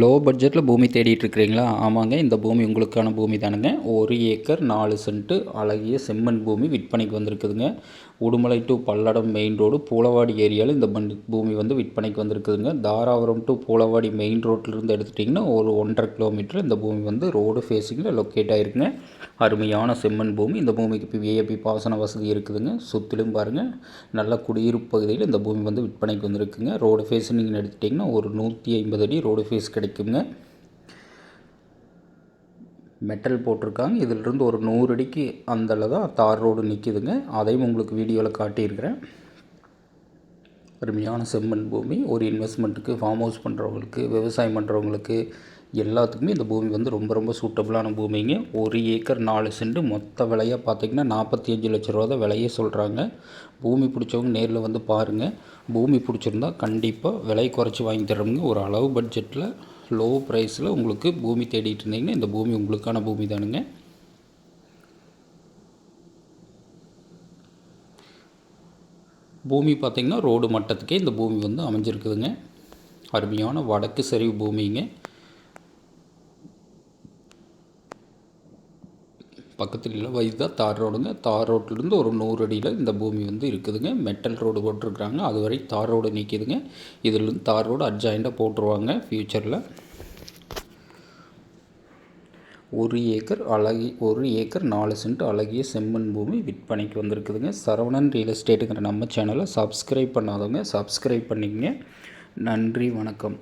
Low பட்ஜெட்டில் பூமி தேடிட்டு இருக்கிறீங்களா? ஆமாங்க இந்த பூமி உங்களுக்கான பூமி தானுங்க. ஒரு ஏக்கர் நாலு சென்ட்டு அழகிய செம்மண் பூமி விற்பனைக்கு வந்திருக்குதுங்க. Udumalai to Palladam main road Poolavadi ஏரியாவில் இந்த பண் பூமி வந்து விற்பனைக்கு வந்திருக்குதுங்க. தாராபுரம் டு பூலவாடி மெயின் ரோட்லேருந்து எடுத்துட்டிங்கன்னா ஒரு ஒன்றரை கிலோமீட்டர் இந்த பூமி வந்து ரோடு ஃபேஸிங்கில் லொக்கேட் ஆகிருக்குங்க அருமையான செம்மண் பூமி. இந்த பூமிக்கு இப்போ விஏபி பாசன வசதி இருக்குதுங்க. சுற்றிலும் பாருங்கள் நல்ல குடியிருப்பு பகுதியில் இந்த பூமி வந்து விற்பனைக்கு வந்திருக்குங்க. ரோடு ஃபேஸ் நீங்கள் எடுத்துட்டிங்கன்னா ஒரு நூற்றி ஐம்பது அடி ரோடு ஃபேஸ் கிடைக்குங்க மெட்டல் போட்டிருக்காங்க. இதிலிருந்து ஒரு நூறு அடிக்கு அந்தளவு தான் தார் ரோடு நிற்கிதுங்க அதையும் உங்களுக்கு வீடியோவில் காட்டியிருக்கிறேன். அருமையான செம்மண் பூமி. ஒரு இன்வெஸ்ட்மெண்ட்டுக்கு ஃபார்ம் ஹவுஸ் பண்ணுறவங்களுக்கு விவசாயம் பண்ணுறவங்களுக்கு எல்லாத்துக்குமே இந்த பூமி வந்து ரொம்ப ரொம்ப சூட்டபுளான பூமிங்க. ஒரு ஏக்கர் நாலு சென்ட் மொத்த விலையாக பார்த்திங்கன்னா நாற்பத்தி அஞ்சு லட்ச ரூபா தான் விலையே சொல்கிறாங்க பூமி பிடிச்சவங்க நேரில் வந்து பாருங்கள் பூமி பிடிச்சிருந்தா கண்டிப்பாக விலை குறைச்சி வாங்கி தரோங்க ஒரு அளவு பட்ஜெட்டில் லோ ப்ரைஸில் உங்களுக்கு பூமி தேடிட்டு இருந்தீங்கன்னா இந்த பூமி உங்களுக்கான பூமி தானுங்க. பூமி பார்த்திங்கன்னா ரோடு மட்டத்துக்கே இந்த பூமி வந்து அமைஞ்சிருக்குதுங்க. அருமையான வடக்கு சரிவு பூமிங்க. பக்கத்தில் இல்லை வைதா தார் ரோடுங்க. தார் ரோட்லேருந்து ஒரு நூறு அடியில் இந்த பூமி வந்து இருக்குதுங்க. மெட்டல் ரோடு போட்டிருக்குறாங்க. அது வரை தார் ரோடு நிற்கிதுங்க இதுலேருந்து தார் ரோடு அட்ஜாயிண்டாக போட்டுருவாங்க ஃப்யூச்சரில் ஒரு ஏக்கர் அழகி ஒரு ஏக்கர் நாலு சென்ட் அழகிய செம்மண் பூமி விற்பனைக்கு வந்திருக்குதுங்க. சரவணன் ரியல் எஸ்டேட்டுங்கிற நம்ம சேனலை சப்ஸ்கிரைப் பண்ணாதவங்க சப்ஸ்கிரைப் பண்ணிக்கங்க. நன்றி வணக்கம்.